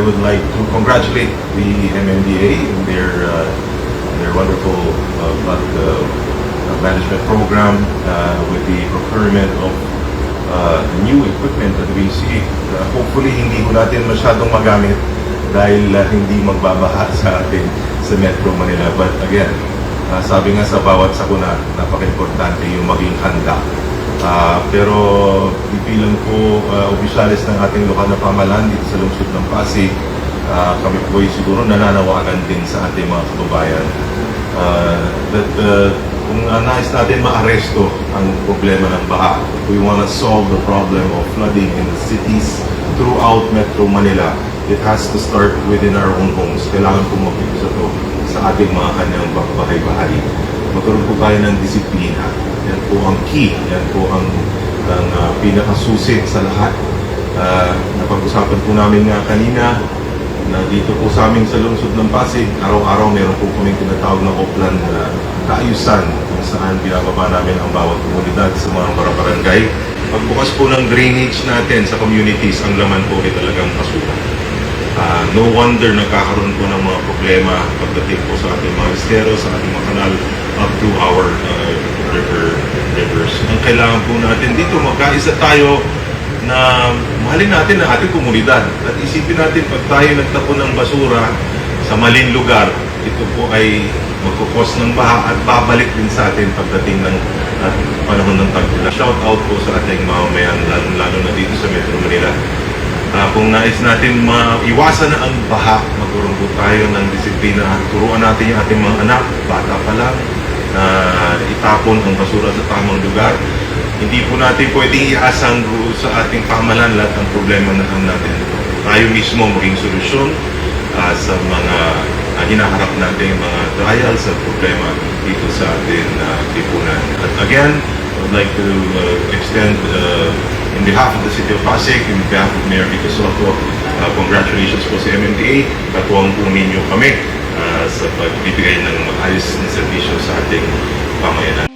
I would like to congratulate the MMDA in their uh, their wonderful uh, flood uh, management program uh, with the procurement of uh, new equipment that we. Uh, hopefully, hindi ko natin masyadong magamit dahil uh, hindi magbabaha sa atin sa Metro Manila. But again, uh, sabi nga sa bawat sakuna, napaka-importante yung maging handa. Ah, pero bilang po uh, opisyalis ng ating lokal na pamahalaan dito sa lungsod ng Pasig, ah, kami po ay siguro nananawagan din sa ating mga kababayan ah, that uh, kung uh, nais natin maaresto ang problema ng baha, we want to solve the problem of flooding in the cities throughout Metro Manila, it has to start within our own homes. Kailangan po mag-isa to sa ating mga kanyang bahay-bahay. Magkaroon po tayo ng disiplina. Key. Yan po ang, ang uh, pinakasusi sa lahat. Uh, napag-usapan po namin nga kanina na dito po sa amin sa lungsod ng Pasig, araw-araw meron po kaming tinatawag na Oplan na kaayusan kung saan binababa namin ang bawat komunidad sa mga barabarangay. Pagbukas po ng drainage natin sa communities, ang laman po ay talagang kasuka. Ah, no wonder nagkakaroon po ng mga problema pagdating po sa ating mga estero, sa ating mga kanal up to our uh, river rivers. Ang kailangan po natin dito, magkaisa tayo na mahalin natin ang ating komunidad. At isipin natin, pag tayo nagtapon ng basura sa maling lugar, ito po ay magkukos ng baha at babalik din sa atin pagdating ng at panahon ng tagtila. Shout out po sa ating mamamayan, lalo-lalo na dito sa Metro Manila. Ah, kung nais natin maiwasan na ang baha, magkaroon po tayo ng disiplina. Turuan natin yung ating mga anak, bata pa lang, na itapon ang basura sa tamang lugar. Hindi po natin pwedeng iasang sa ating pamahalaan lahat ng problema na ang natin. Tayo mismo maging solusyon ah, sa mga ah, hinaharap natin mga trials at problema dito sa ating uh, lipunan. At again, I would like to uh, extend uh, in behalf of the City of Pasig, in behalf of Mayor Vico Soto, uh, congratulations po sa MMDA. Katuwang po ninyo kami uh, sa pagbibigay ng maayos na serbisyo sa ating pamayanan.